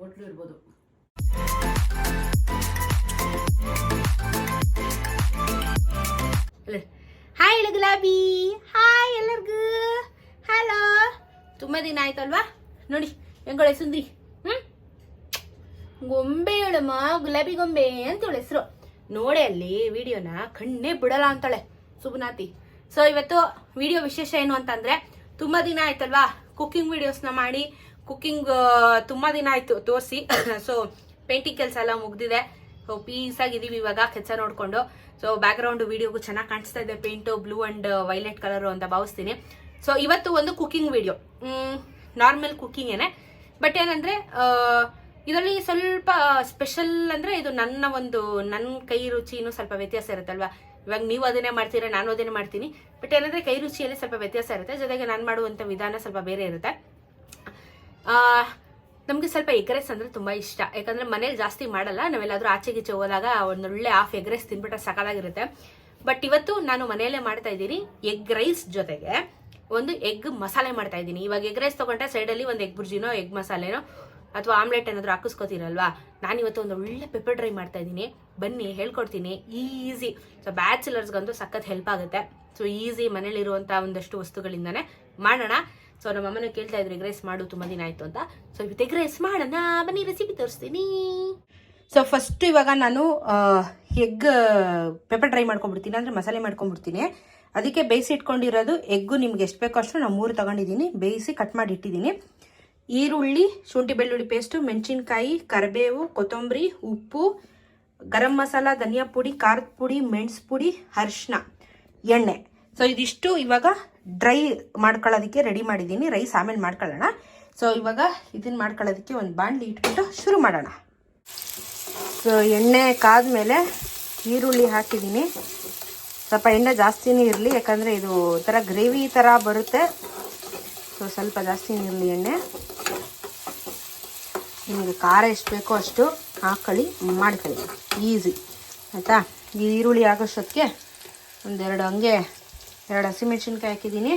Hotel ಇರ್ಬೋದು. Hi ಹೇಳು ಗುಲಾಬಿ. ಹಾಯ್ ಎಲ್ಲರಿಗೂ. ಹಲೋ ತುಂಬ ದಿನ ಆಯ್ತಲ್ವಾ? ನೋಡಿ, ಹೆಂಗೊಳೆ ಸುಂದ್ರಿ. ಹ್ಮ್? ಗೊಂಬೆ ಹೇಳಮ್ಮ, ಗುಲಾಬಿ ಗೊಂಬೆ ಅಂತ ಹೇಳ ಹೆಸರು. ನೋಡೆ ಅಲ್ಲಿ ವಿಡಿಯೋನ ಕಣ್ಣೇ ಬಿಡಲ್ಲ ಅಂತಾಳೆ ಸುಬ್ನಾತಿ ಸೊ ಇವತ್ತು ವಿಡಿಯೋ ವಿಶೇಷ ಏನು ಅಂತಂದ್ರೆ, ತುಂಬಾ ದಿನ ಆಯ್ತಲ್ವಾ? ಕುಕ್ಕಿಂಗ್ ವಿಡಿಯೋಸ್ನ ಮಾಡಿ ಕುಕಿಂಗ್ ತುಂಬಾ ದಿನ ಆಯ್ತು ತೋರಿಸಿ. ಸೊ ಪೇಂಟಿಂಗ್ ಕೆಲಸ ಎಲ್ಲ ಮುಗ್ದಿದೆ. ಸೊ ಪೀಸ್ ಆಗಿದೀವಿ ಇವಾಗ ಕೆಲಸ ನೋಡಿಕೊಂಡು. ಸೊ ಬ್ಯಾಕ್ ಗ್ರೌಂಡ್ ವಿಡಿಯೋಗೂ ಚೆನ್ನಾಗಿ ಕಾಣಿಸ್ತಾ ಇದೆ. Paint blue and violet colour ಅಂತ ಭಾವಿಸ್ತೀನಿ. ಸೊ ಇವತ್ತು ಒಂದು ಕುಕ್ಕಿಂಗ್ ವಿಡಿಯೋ ನಾರ್ಮಲ್ ಕುಕ್ಕಿಂಗ್ ಏನೇ. ಬಟ್ ಏನಂದ್ರೆ ಇದರಲ್ಲಿ ಸ್ವಲ್ಪ ಸ್ಪೆಷಲ್ ಅಂದ್ರೆ ಇದು ನನ್ನ ಒಂದು ನನ್ನ ಕೈ ರುಚಿನೂ ಸ್ವಲ್ಪ ವ್ಯತ್ಯಾಸ ಇರುತ್ತಲ್ವಾ? ಇವಾಗ ನೀವು ಅದನ್ನೇ ಮಾಡ್ತೀರಾ, ನಾನು ಅದನ್ನೇ ಮಾಡ್ತೀನಿ. ಬಟ್ ಏನಂದ್ರೆ ಕೈ ರುಚಿಯಲ್ಲಿ ಸ್ವಲ್ಪ ವ್ಯತ್ಯಾಸ ಇರುತ್ತೆ. ಜೊತೆಗೆ ನಾನು ಮಾಡುವಂಥ ವಿಧಾನ ಸ್ವಲ್ಪ ಬೇರೆ ಇರುತ್ತೆ. ನಮಗೆ ಸ್ವಲ್ಪ ಎಗ್ ರೈಸ್ ಅಂದ್ರೆ ತುಂಬಾ ಇಷ್ಟ. ಯಾಕಂದ್ರೆ ಮನೇಲಿ ಜಾಸ್ತಿ ಮಾಡಲ್ಲ, ನಾವೆಲ್ಲಾದ್ರೂ ಆಚೆ ಗೀಚೆ ಹೋದಾಗ ಒಂದೊಳ್ಳೆ ಹಾಫ್ ಎಗ್ರೆಸ್ ತಿನ್ಬಿಟ್ರೆ ಸಕಾಲಾಗಿರುತ್ತೆ ಬಟ್ ಇವತ್ತು ನಾನು ಮನೆಯಲ್ಲೇ ಮಾಡ್ತಾ ಇದ್ದೀನಿ ಎಗ್ ರೈಸ್ ಜೊತೆಗೆ. ಒಂದು ಎಗ್ ಮಸಾಲೆ ಮಾಡ್ತಾ ಇದ್ದೀನಿ. ಇವಾಗ ಎಗ್ ರೈಸ್ ತಗೊಂಡ್ರೆ ಸೈಡಲ್ಲಿ ಒಂದು ಎಗ್ ಬುರ್ಜಿನೋ, ಎಗ್ ಮಸಾಲೆನೋ, ಅಥವಾ ಆಮ್ಲೆಟ್ ಏನಾದರೂ ಹಾಕಿಸ್ಕೋತೀರಲ್ವಾ? ನಾನು ಇವತ್ತು ಒಂದು ಒಳ್ಳೆ ಪೆಪ್ಪರ್ ಡ್ರೈ ಮಾಡ್ತಾ ಇದ್ದೀನಿ. ಬನ್ನಿ, ಹೇಳ್ಕೊಡ್ತೀನಿ. ಈಸಿ ಸೊ ಬ್ಯಾಚುಲರ್ಸ್ಗಂತೂ ಸಖತ್ ಹೆಲ್ಪ್ ಆಗುತ್ತೆ. ಸೊ ಈಸಿ ಮನೇಲಿರುವಂಥ ಒಂದಷ್ಟು ವಸ್ತುಗಳಿಂದನೇ ಮಾಡೋಣ. ಸೊ ನಮ್ಮ ಅಮ್ಮನ ಕೇಳ್ತಾ ಇದ್ರು, ಎಗ್ ರೈಸ್ ಮಾಡು, ತುಂಬ ದಿನ ಆಯ್ತು ಅಂತ. ಸೊ ಇವತ್ತು ಎಗ್ ರೈಸ್ ಮಾಡೋಣ, ಬನ್ನಿ ರೆಸಿಪಿ ತೋರಿಸ್ತೀನಿ. ಸೊ ಫಸ್ಟ್ ಇವಾಗ ನಾನು ಎಗ್ ಪೆಪ್ಪರ್ ಡ್ರೈ ಮಾಡ್ಕೊಂಡ್ಬಿಡ್ತೀನಿ, ಅಂದರೆ ಮಸಾಲೆ ಮಾಡ್ಕೊಂಡ್ಬಿಡ್ತೀನಿ. ಅದಕ್ಕೆ ಬೇಯಿಸಿ ಇಟ್ಕೊಂಡಿರೋದು ಎಗ್ಗು ನಿಮ್ಗೆ ಎಷ್ಟು ಬೇಕೋ ಅಷ್ಟು ನಾವು ಮೂರು ತಗೊಂಡಿದ್ದೀನಿ. ಬೇಯಿಸಿ ಕಟ್ ಮಾಡಿ ಇಟ್ಟಿದ್ದೀನಿ. ಈರುಳ್ಳಿ, ಶುಂಠಿ ಬೆಳ್ಳುಳ್ಳಿ ಪೇಸ್ಟು ಮೆಣಸಿನ್ಕಾಯಿ, ಕರಿಬೇವು, ಕೊತ್ತಂಬರಿ, ಉಪ್ಪು, ಗರಂ ಮಸಾಲ, ಧನಿಯಾ ಪುಡಿ, ಖಾರದ ಪುಡಿ, ಮೆಣಸು ಪುಡಿ ಅರಿಶಿನ ಎಣ್ಣೆ. ಸೊ ಇದಿಷ್ಟು ಇವಾಗ ಡ್ರೈ ಮಾಡ್ಕೊಳ್ಳೋದಕ್ಕೆ ರೆಡಿ ಮಾಡಿದ್ದೀನಿ. ರೈಸ್ ಆಮೇಲೆ ಮಾಡ್ಕೊಳ್ಳೋಣ. ಸೊ ಇವಾಗ ಇದನ್ನ ಮಾಡ್ಕೊಳ್ಳೋದಕ್ಕೆ ಒಂದು ಬಾಣಲಿ ಇಟ್ಬಿಟ್ಟು ಶುರು ಮಾಡೋಣ. ಸೊ ಎಣ್ಣೆ ಕಾದ್ಮೇಲೆ ಈರುಳ್ಳಿ ಹಾಕಿದ್ದೀನಿ. ಸ್ವಲ್ಪ ಎಣ್ಣೆ ಜಾಸ್ತಿನೇ ಇರಲಿ, ಯಾಕಂದರೆ ಇದು ಥರ ಗ್ರೇವಿ ಥರ ಬರುತ್ತೆ. ಸೊ ಸ್ವಲ್ಪ ಜಾಸ್ತಿನೇ ಇರಲಿ ಎಣ್ಣೆ. ನಿಮಗೆ ಖಾರ ಎಷ್ಟು ಬೇಕೋ ಅಷ್ಟು ಹಾಕೊಳ್ಳಿ, ಮಾಡ್ಕೊಳ್ಳಿ. ಈಸಿ ಆಯಿತಾ? ಈ ಈರುಳ್ಳಿ ಆಗೋಷ್ಟೊತ್ತಿಗೆ ಒಂದೆರಡು ಹಂಗೆ ಎರಡು ಹಸಿಮೆಣ್ಸಿನ್ಕಾಯಿ ಹಾಕಿದ್ದೀನಿ.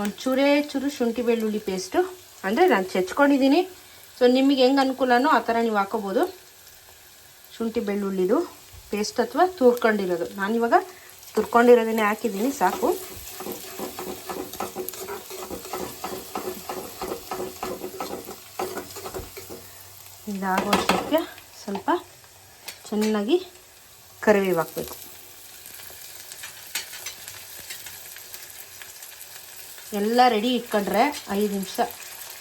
ಒಂದು ಚೂರೇ ಚೂರು ಶುಂಠಿ ಬೆಳ್ಳುಳ್ಳಿ ಪೇಸ್ಟು ಅಂದರೆ ನಾನು ಚೆಚ್ಕೊಂಡಿದ್ದೀನಿ. ಸೊ ನಿಮಗೆ ಹೆಂಗೆ ಅನುಕೂಲನೋ ಆ ಥರ ನೀವು ಹಾಕೋಬೋದು. ಶುಂಠಿ ಬೆಳ್ಳುಳ್ಳಿದು ಪೇಸ್ಟ್ ಅಥವಾ ತುರ್ಕೊಂಡಿರೋದು. ನಾನಿವಾಗ ತುರ್ಕೊಂಡಿರೋದನ್ನೇ ಹಾಕಿದ್ದೀನಿ, ಸಾಕು. ಇದಾಗುವಷ್ಟಕ್ಕೆ ಸ್ವಲ್ಪ ಚೆನ್ನಾಗಿ ಕರಿಬೇವು ಹಾಕಬೇಕು. ಎಲ್ಲ ರೆಡಿ ಇಟ್ಕೊಂಡ್ರೆ ಐದು ನಿಮಿಷ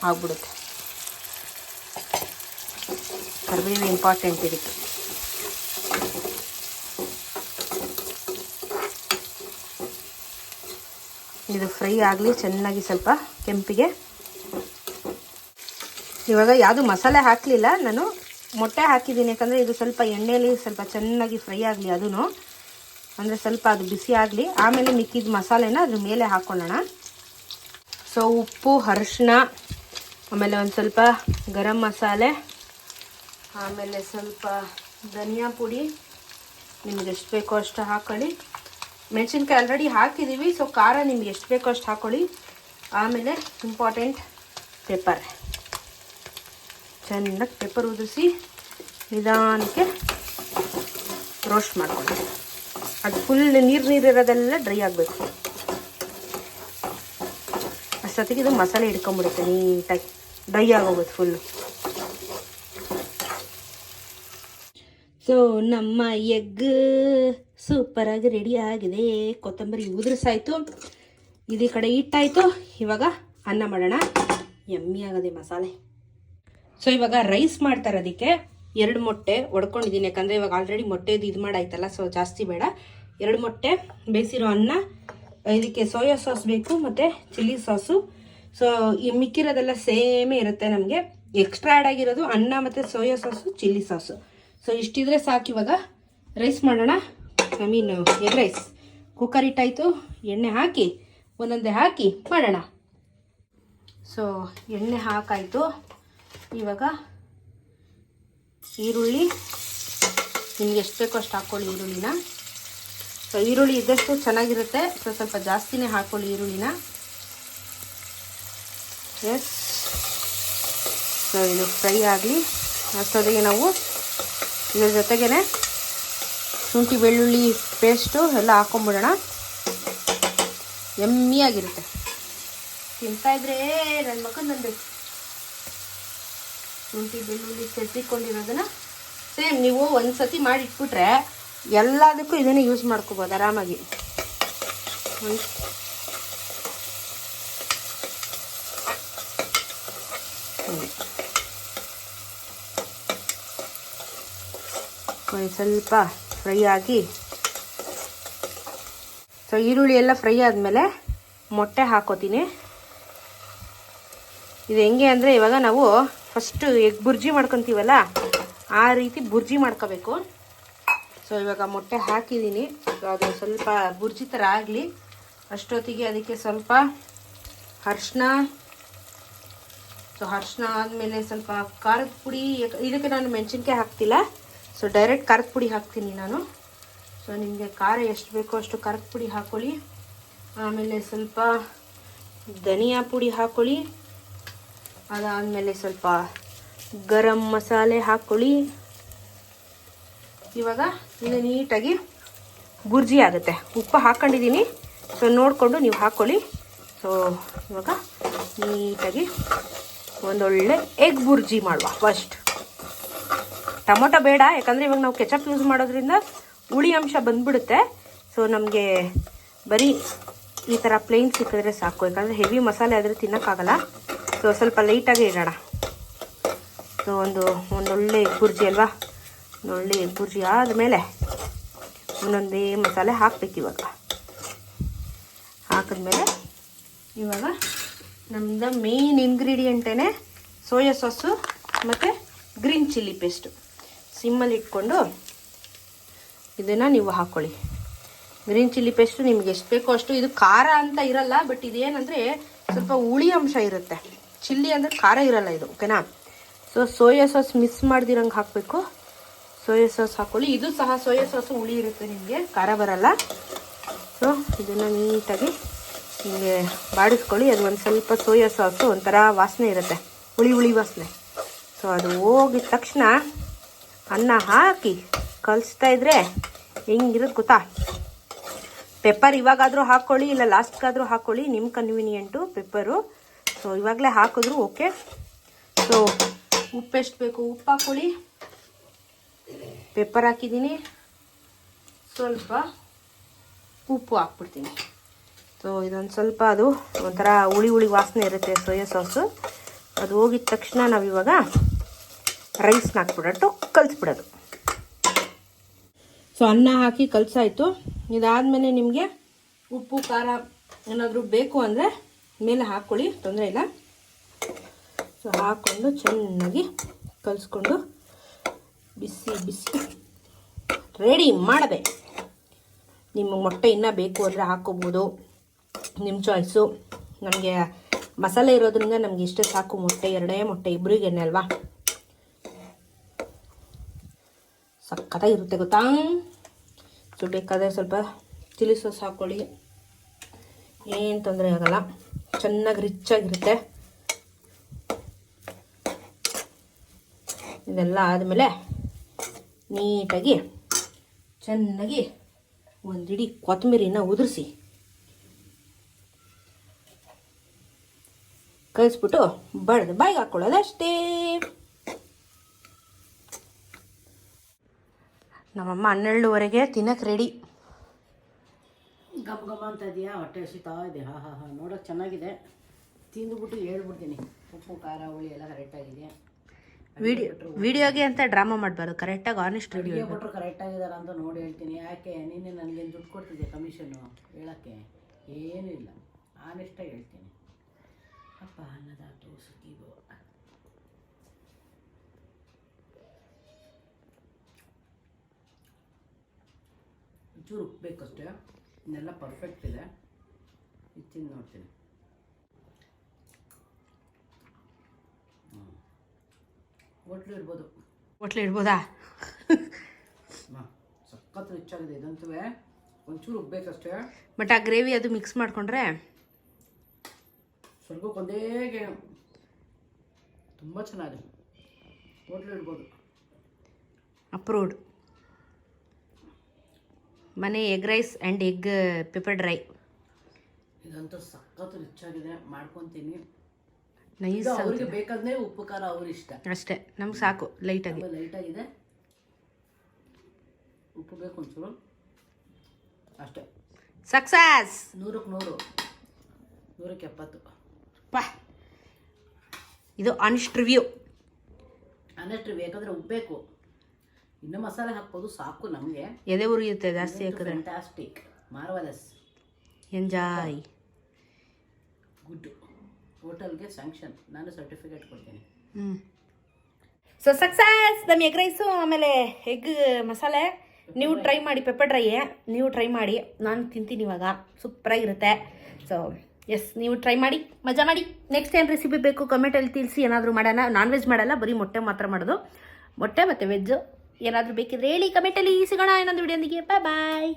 ಆಗ್ಬಿಡುತ್ತೆ. ಕರಿಬೇವು ಇಂಪಾರ್ಟೆಂಟ್ ಇದಕ್ಕೆ. ಇದು ಫ್ರೈ ಆಗಲಿ ಚೆನ್ನಾಗಿ ಸ್ವಲ್ಪ ಕೆಂಪಿಗೆ. ಇವಾಗ ಯಾವುದು ಮಸಾಲೆ ಹಾಕಲಿಲ್ಲ, ನಾನು ಮೊಟ್ಟೆ ಹಾಕಿದ್ದೀನಿ. ಯಾಕಂದರೆ ಇದು ಸ್ವಲ್ಪ ಎಣ್ಣೆಯಲ್ಲಿ ಸ್ವಲ್ಪ ಚೆನ್ನಾಗಿ ಫ್ರೈ ಆಗಲಿ ಅದೂ ಅಂದರೆ ಸ್ವಲ್ಪ ಅದು ಬಿಸಿ ಆಗಲಿ. ಆಮೇಲೆ ಮಿಕ್ಕಿದ ಮಸಾಲೆನ ಅದ್ರ ಮೇಲೆ ಹಾಕ್ಕೊಳ್ಳೋಣ ಸೊ ಉಪ್ಪು ಅರಿಶಿನ ಆಮೇಲೆ ಒಂದು ಸ್ವಲ್ಪ ಗರಂ ಮಸಾಲೆ, ಆಮೇಲೆ ಸ್ವಲ್ಪ ಧನಿಯಾ ಪುಡಿ. ನಿಮ್ಗೆ ಎಷ್ಟು ಬೇಕೋ ಅಷ್ಟು ಹಾಕೊಳ್ಳಿ. ಮೆಣಸಿನ್ಕಾಯಿ ಆಲ್ರೆಡಿ ಹಾಕಿದ್ದೀವಿ ಸೊ ಖಾರ ನಿಮ್ಗೆ ಎಷ್ಟು ಬೇಕೋ ಅಷ್ಟು ಹಾಕೊಳ್ಳಿ. ಆಮೇಲೆ ಇಂಪಾರ್ಟೆಂಟ್ ಪೇಪರ್ ಚೆನ್ನಾಗಿ ಪೇಪರ್ ಉದುರಿಸಿ ನಿಧಾನಕ್ಕೆ ರೋಸ್ಟ್ ಮಾಡ್ಕೊಳ್ಳಿ. ಅದು ಫುಲ್ ನೀರು ನೀರಿರೋದೆಲ್ಲ ಡ್ರೈ ಆಗಬೇಕು. ಅಷ್ಟೊತ್ತಿಗೆ ಇದು ಮಸಾಲೆ ಹಿಡ್ಕೊಂಬಿಡುತ್ತೆ, ನೀಟಾಗಿ. ಡ್ರೈ ಆಗೋಗುತ್ತೆ ಫುಲ್ಲು ಸೊ ನಮ್ಮ ಎಗ್ ಸೂಪರಾಗಿ ರೆಡಿ ಆಗಿದೆ. ಕೊತ್ತಂಬರಿ ಉದುರಿಸಾಯ್ತು. ಇದೇ ಕಡೆ ಹಿಟ್ಟಾಯಿತು. ಇವಾಗ ಅನ್ನ ಮಾಡೋಣ. ಎಮ್ಮಿ ಆಗದೆ ಮಸಾಲೆ. ಸೊ ಇವಾಗ ರೈಸ್ ಮಾಡ್ತಾರೆ ಅದಕ್ಕೆ ಎರಡು ಮೊಟ್ಟೆ ಒಡ್ಕೊಂಡಿದ್ದೀನಿ. ಯಾಕಂದರೆ ಇವಾಗ ಆಲ್ರೆಡಿ ಮೊಟ್ಟೆದು ಇದು ಮಾಡಾಯ್ತಲ್ಲ ಸೊ ಜಾಸ್ತಿ ಬೇಡ. ಎರಡು ಮೊಟ್ಟೆ, ಬೇಯಿಸಿರೋ ಅನ್ನ, ಇದಕ್ಕೆ ಸೋಯಾ ಸಾಸ್ ಬೇಕು, ಮತ್ತು ಚಿಲ್ಲಿ ಸಾಸು ಸೊ ಈ ಮಿಕ್ಕಿರೋದೆಲ್ಲ ಸೇಮೇ ಇರುತ್ತೆ ನಮಗೆ. ಎಕ್ಸ್ಟ್ರಾ ಆ್ಯಡ್ ಆಗಿರೋದು ಅನ್ನ ಮತ್ತು soya sauce chilli sauce so ಇಷ್ಟಿದ್ರೆ ಸಾಕು ಇವಾಗ. ರೈಸ್ ಮಾಡೋಣ. I mean egg rice cooker ಇಟ್ಟಾಯಿತು ಎಣ್ಣೆ ಹಾಕಿ, ಒಂದೊಂದೇ ಹಾಕಿ ಮಾಡೋಣ. ಸೊ ಎಣ್ಣೆ ಹಾಕಾಯಿತು. ಇವಾಗ ಈರುಳ್ಳಿ. ನಿಮ್ಗೆ ಎಷ್ಟು ಬೇಕೋ ಅಷ್ಟು ಹಾಕ್ಕೊಳ್ಳಿ ಈರುಳ್ಳಿನ. ಸೊ ಈರುಳ್ಳಿ ಇದ್ದಷ್ಟು ಚೆನ್ನಾಗಿರುತ್ತೆ. ಸೊ ಸ್ವಲ್ಪ ಜಾಸ್ತಿನೇ ಹಾಕ್ಕೊಳ್ಳಿ ಈರುಳ್ಳಿನ. ಸೊ ಇದು ಫ್ರೈ ಆಗಲಿ. ಅಷ್ಟೊತ್ತಿಗೆ ನಾವು ಇದ್ರ ಜೊತೆಗೇ ಶುಂಠಿ, ಬೆಳ್ಳುಳ್ಳಿ ಪೇಸ್ಟು ಎಲ್ಲ ಹಾಕೊಂಬಿಡೋಣ. ತಿಂತಾ ಇದ್ರೆ ನನ್ನ ಮಕ್ಕಳು ನಂದು. ಶುಂಠಿ, ಬೆಳ್ಳುಳ್ಳಿ ತೆತ್ತಿಕೊಂಡಿರೋದನ್ನ ಸೇಮ್ ನೀವು ಒಂದು ಸತಿ ಮಾಡಿ ಇಟ್ಬಿಟ್ರೆ ಎಲ್ಲದಕ್ಕೂ ಇದನ್ನೇ ಯೂಸ್ ಮಾಡ್ಕೋಬೋದು ಆರಾಮಾಗಿ ಒಂದ್- ಹ್ಮ್. ಒಂದ್ ಸ್ವಲ್ಪ ಫ್ರೈ ಆಗಿ. ಸೊ ಈರುಳ್ಳಿ ಎಲ್ಲ ಫ್ರೈ ಆದಮೇಲೆ ಮೊಟ್ಟೆ ಹಾಕೋತೀನಿ. ಇದು ಹೆಂಗೆ ಅಂದರೆ ಇವಾಗ ನಾವು ಫಸ್ಟು ಎಗ್ ಬುರ್ಜಿ ಮಾಡ್ಕೊತೀವಲ್ಲ, ಆ ರೀತಿ ಬುರ್ಜಿ ಮಾಡ್ಕೋಬೇಕು. ಸೊ ಇವಾಗ ಮೊಟ್ಟೆ ಹಾಕಿದ್ದೀನಿ. ಸೊ ಅದು ಸ್ವಲ್ಪ ಬುರ್ಜಿ ಥರ ಆಗಲಿ. ಅಷ್ಟೊತ್ತಿಗೆ ಅದಕ್ಕೆ ಸ್ವಲ್ಪ ಅರ್ಶಿನ ಸೊ ಅರ್ಶಿನ ಆದಮೇಲೆ ಸ್ವಲ್ಪ ಖಾರದ ಪುಡಿ, ಇದಕ್ಕೆ ನಾನು ಮೆಣಸಿನ್ಕಾಯಿ ಹಾಕ್ತಿಲ್ಲ. ಸೊ ಡೈರೆಕ್ಟ್ ಖಾರದ ಪುಡಿ ಹಾಕ್ತೀನಿ ನಾನು. ಸೊ ನಿಮಗೆ ಖಾರ ಎಷ್ಟು ಬೇಕೋ ಅಷ್ಟು ಖಾರದ ಪುಡಿ ಹಾಕ್ಕೊಳ್ಳಿ ಆಮೇಲೆ ಸ್ವಲ್ಪ ಧನಿಯಾ ಪುಡಿ ಹಾಕೊಳ್ಳಿ. ಅದಾದಮೇಲೆ ಸ್ವಲ್ಪ ಗರಂ ಮಸಾಲೆ ಹಾಕೊಳ್ಳಿ. ಇವಾಗ ಇದು ನೀಟಾಗಿ ಬುರ್ಜಿ ಆಗುತ್ತೆ. ಉಪ್ಪು ಹಾಕ್ಕೊಂಡಿದ್ದೀನಿ ಸೊ ನೋಡಿಕೊಂಡು ನೀವು ಹಾಕ್ಕೊಳ್ಳಿ ಸೊ ಇವಾಗ ನೀಟಾಗಿ ಒಂದೊಳ್ಳೆ ಎಗ್ ಬುರ್ಜಿ ಮಾಡುವ ಫಸ್ಟ್ ಟೊಮೊಟೊ ಬೇಡ, ಯಾಕಂದರೆ ಇವಾಗ ನಾವು ಕೆಚಪ್ ಯೂಸ್ ಮಾಡೋದ್ರಿಂದ ಹುಳಿ ಅಂಶ ಬಂದ್ಬಿಡುತ್ತೆ. ಸೊ ನಮಗೆ ಬರೀ ಈ ಥರ ಪ್ಲೇನ್ ಸಿಕ್ಕಿದ್ರೆ ಸಾಕು. ಯಾಕಂದರೆ ಹೆವಿ ಮಸಾಲೆ ಆದರೆ ತಿನ್ನೋಕ್ಕಾಗಲ್ಲ. ಸೊ ಸ್ವಲ್ಪ ಲೈಟಾಗಿ ಇಡೋಣ. ಸೊ ಒಂದು ಒಂದೊಳ್ಳೆ ಗುರ್ಜಿ ಅಲ್ವಾ? ಒಂದೊಳ್ಳೆ ಗುರ್ಜಿ ಆದ್ಮೇಲೆ ಆದಮೇಲೆ ಒಂದೊಂದೇ ಮಸಾಲೆ ಹಾಕ್ಬೇಕು ಇವಾಗ. ಹಾಕಿದ್ಮೇಲೆ ಇವಾಗ ನಮ್ದು ಮೇನ್ ಇಂಗ್ರೀಡಿಯೆಂಟೇ ಸೋಯಾ ಸಾಸು ಮತ್ತು ಗ್ರೀನ್ ಚಿಲ್ಲಿ ಪೇಸ್ಟು ಸಿಮ್ಮಲ್ಲಿ ಇಟ್ಕೊಂಡು ಇದನ್ನು ನೀವು ಹಾಕ್ಕೊಳ್ಳಿ ಗ್ರೀನ್ ಚಿಲ್ಲಿ ಪೇಸ್ಟು ನಿಮ್ಗೆ ಎಷ್ಟು ಬೇಕೋ ಅಷ್ಟು, ಇದು ಖಾರ ಅಂತ ಇರಲ್ಲ, ಬಟ್ ಇದೇನಂದರೆ ಸ್ವಲ್ಪ ಹುಳಿ ಅಂಶ ಇರುತ್ತೆ. ಚಿಲ್ಲಿ ಅಂದರೆ ಖಾರ ಇರಲ್ಲ ಇದು, ಓಕೆನಾ? ಸೊ ಸೋಯಾ ಸಾಸ್ ಮಿಸ್ ಮಾಡ್ದಿರಂಗೆ ಹಾಕಬೇಕು. ಸೋಯಾ ಸಾಸ್ ಹಾಕ್ಕೊಳ್ಳಿ ಇದು ಸಹ ಸೋಯಾ ಸಾಸು ಹುಳಿ ಇರುತ್ತೆ ನಿಮಗೆ, ಖಾರ ಬರಲ್ಲ. ಸೊ ಇದನ್ನು ನೀಟಾಗಿ ನಿಮಗೆ ಬಾಡಿಸ್ಕೊಳ್ಳಿ. ಅದು ಒಂದು ಸ್ವಲ್ಪ ಸೋಯಾ ಸಾಸು ಒಂಥರ ವಾಸನೆ ಇರುತ್ತೆ, ಹುಳಿ ಹುಳಿ ವಾಸನೆ. ಸೊ ಅದು ಹೋಗಿದ ತಕ್ಷಣ ಅನ್ನ ಹಾಕಿ ಕಲಿಸ್ತಾ ಇದ್ರೆ ಹೆಂಗಿರುತ್ತೆ ಗೊತ್ತಾ? ಪೆಪ್ಪರ್ ಇವಾಗಾದರೂ ಹಾಕ್ಕೊಳ್ಳಿ ಇಲ್ಲ ಲಾಸ್ಟ್ಗಾದರೂ ಹಾಕ್ಕೊಳ್ಳಿ ನಿಮ್ಮ ಕನ್ವೀನಿಯೆಂಟು ಪೆಪ್ಪರು ಸೊ ಇವಾಗಲೇ ಹಾಕಿದ್ರು ಓಕೆ ಸೊ ಉಪ್ಪು ಎಷ್ಟು ಬೇಕು? ಉಪ್ಪು ಹಾಕ್ಕೊಳ್ಳಿ ಪೆಪ್ಪರ್ ಹಾಕಿದ್ದೀನಿ. ಸ್ವಲ್ಪ ಉಪ್ಪು ಹಾಕ್ಬಿಡ್ತೀನಿ. ಸೊ ಇದೊಂದು ಸ್ವಲ್ಪ ಅದು ಒಂಥರ ಹುಳಿ ಹುಳಿ ವಾಸನೆ ಇರುತ್ತೆ ಸೋಯಾ ಸಾಸು ಅದು ಹೋಗಿದ ತಕ್ಷಣ ನಾವಿವಾಗ ರೈಸ್ನ ಹಾಕ್ಬಿಡಟ್ಟು ಕಲಿಸ್ಬಿಡೋದು. ಸೊ ಅನ್ನ ಹಾಕಿ ಕಲಸಾಯಿತು. ಇದಾದಮೇಲೆ ನಿಮಗೆ ಉಪ್ಪು, ಖಾರ ಏನಾದರೂ ಬೇಕು ಅಂದರೆ ಮೇಲೆ ಹಾಕ್ಕೊಳ್ಳಿ, ತೊಂದರೆ ಇಲ್ಲ. ಸೊ ಹಾಕ್ಕೊಂಡು ಚೆನ್ನಾಗಿ ಕಲಿಸ್ಕೊಂಡು ಬಿಸಿ ಬಿಸಿ ರೆಡಿ ಮಾಡದೆ. ನಿಮಗೆ ಮೊಟ್ಟೆ ಇನ್ನೂ ಬೇಕು ಅಂದರೆ ಹಾಕ್ಕೋಬೋದು ನಿಮ್ಮ ಚಾಯ್ಸು ನಮಗೆ ಮಸಾಲೆ ಇರೋದ್ರಿಂದ ನಮಗೆ ಇಷ್ಟೇ ಸಾಕು ಮೊಟ್ಟೆ, ಎರಡೇ ಮೊಟ್ಟೆ ಇಬ್ಬರಿಗೇನೆ ಅಲ್ವಾ? ಸಖತ್ತಾಗಿರುತ್ತೆ ಗೊತ್ತಾ? ಸೊ ಬೇಕಾದರೆ ಸ್ವಲ್ಪ ಚಿಲ್ಲಿ ಸಾಸ್ ಹಾಕ್ಕೊಳ್ಳಿ. ಏನು ತೊಂದರೆ ಆಗಲ್ಲ. ಚೆನ್ನಾಗಿ ರಿಚ್ ಆಗಿರುತ್ತೆ. ಇದೆಲ್ಲ ಆದಮೇಲೆ ನೀಟಾಗಿ ಚೆನ್ನಾಗಿ ಒಂದಿಡಿ ಕೊತ್ತಂಬರಿನ ಉದುರಿಸಿ. ಕಲಿಸ್ಬಿಟ್ಟು ಬಡ್ದು ಬಾಯಿಗೆ ಹಾಕ್ಕೊಳ್ಳೋದು ಅಷ್ಟೇ ನಮ್ಮಮ್ಮ ಹನ್ನೆರಡುವರೆಗೆ ತಿನ್ನಕ್ಕೆ ರೆಡಿ ಗಮ್ ಗಮ ಅಂತ ಇದೆಯಾ? ಹೊಟ್ಟೆ ಹಸಿತಾ ಇದೆ. ಹಾ ಹಾ ಹಾ. ನೋಡೋಕೆ ಚೆನ್ನಾಗಿದೆ. ತಿಂದುಬಿಟ್ಟು ಹೇಳ್ಬಿಡ್ತೀನಿ. ಉಪ್ಪು ಖಾರ ಹುಳಿ ಎಲ್ಲ ಕರೆಕ್ಟಾಗಿದೆ ವಿಡಿಯೋ ವಿಡಿಯೋಗೆ ಅಂತ ಡ್ರಾಮಾ ಮಾಡಬಾರ್ದು. ಕರೆಕ್ಟಾಗಿ ಆನೆಸ್ಟ್ ವಿಡಿಯೋ ಕೊಟ್ಟರು ಕರೆಕ್ಟಾಗಿದ್ದಾರೆ ಅಂತ ನೋಡಿ ಹೇಳ್ತೀನಿ. ಯಾಕೆ? ನಿನ್ನೆ ನನಗೆ ದುಡ್ಡು ಕೊಡ್ತಿದ್ದೆ ಕಮಿಷನ್ನು ಹೇಳೋಕ್ಕೆ? ಏನೂ ಇಲ್ಲ. ಆನೆಸ್ಟಾಗಿ ಹೇಳ್ತೀನಿ. ಅಪ್ಪ ಅನ್ನದಾತು ಸುಖಿಗೋ ಚೂರು ಉಪ್ಪು ಬೇಕಷ್ಟೇ. ಇನ್ನೆಲ್ಲ ಪರ್ಫೆಕ್ಟ್ ಇದೆ. ಇದು ತಿಂದು ನೋಡ್ತೀನಿ. ಹೋಟ್ಲು ಇರ್ಬೋದು. ಹೋಟ್ಲು ಇಡ್ಬೋದಾ ಸಖತ್ ರಿಚ್ ಆಗಿದೆ ಇದಂತೂ. ಒಂಚೂರು ಉಬ್ಬೇಕಷ್ಟೇ ಬಟ್ ಆ ಗ್ರೇವಿ ಅದು ಮಿಕ್ಸ್ ಮಾಡಿಕೊಂಡ್ರೆ? ಸ್ವಲ್ಪಕ್ಕೆ ಒಂದೇ ಗೇ ತುಂಬ ಚೆನ್ನಾಗಿದೆ. ಹೋಟ್ಲು ಇಡ್ಬೋದು ಅಪ್ರೂವ್ಡ್ ಮನೆ egg rice and egg peppered dry. ಇದಂತೂ ಸಖತ್ ರಿಚ್ ಆಗಿದೆ ಮಾಡ್ಕೊತೀನಿ. ನೈಸ್ ಅವ್ರಿಗೆ ಬೇಕಾದ್ರೆ ಉಪ್ಪು ಖಾರ ಅವ್ರ ಇಷ್ಟ ಅಷ್ಟೇ. ನಮ್ಗೆ ಸಾಕು ಲೈಟಾಗಿ ಲೈಟಾಗಿದೆ ಉಪ್ಪು ಬೇಕು ಒಂಚೂರು. ಅಷ್ಟೇ. ಸಕ್ಸಸ್ ನೂರಕ್ಕೆ ನೂರು. ನೂರಕ್ಕೆ ಎಪ್ಪತ್ತು. ಪಾ. ಇದು ಅನ್ಸ್ಟ್ ರಿವ್ಯೂ ಅನ್ನಷ್ಟು ಉಪ್ಪು ಉಪ್ಪಬೇಕು ಇನ್ನೂ ಮಸಾಲೆ ಹಾಕ್ಬೋದು ಸಾಕು ನಮಗೆ. ಎದೆ ಉರಿಯುತ್ತೆ ಜಾಸ್ತಿ ಹಾಕಿದ್ರೆ? ಫ್ಯಾಂಟಾಸ್ಟಿಕ್ ಮಾರ್ವಲಸ್ ಎಂಜಾಯ್ ಗುಡ್ ಹೋಟೆಲ್ಗೆ ಸ್ಯಾಂಕ್ಷನ್ ನಾನು ಸರ್ಟಿಫಿಕೇಟ್ ಕೊಡ್ತೀನಿ. ಹ್ಞೂ ಸೊ ಸಕ್ಸಸ್ ನಮ್ಮ ಎಗ್ ರೈಸು ಆಮೇಲೆ ಎಗ್ ಮಸಾಲೆ. ನೀವು ಟ್ರೈ ಮಾಡಿ ಪೆಪ್ಪರ್ ಡ್ರೈ ನೀವು ಟ್ರೈ ಮಾಡಿ. ನಾನು ತಿಂತೀನಿ ಇವಾಗ. ಸೂಪರಾಗಿರುತ್ತೆ ಸೊ ಎಸ್ ನೀವು ಟ್ರೈ ಮಾಡಿ ಮಜಾ ಮಾಡಿ. ನೆಕ್ಸ್ಟ್ ಏನು ರೆಸಿಪಿ ಬೇಕು ಕಮೆಂಟಲ್ಲಿ ತಿಳಿಸಿ. ಏನಾದರೂ ಮಾಡೋಣ? ನಾನ್ ವೆಜ್ ಮಾಡಲ್ಲ ಬರೀ ಮೊಟ್ಟೆ ಮಾತ್ರ ಮಾಡೋದು. ಮೊಟ್ಟೆ ಮತ್ತು ವೆಜ್ಜು ಏನಾದರೂ ಬೇಕಿದ್ರೆ ಹೇಳಿ ಕಮೆಂಟಲ್ಲಿ ಸಿಗೋಣ ಇನ್ನೊಂದು ವಿಡಿಯೋದಿಗೆ ಬಾಯ್ ಬಾಯ್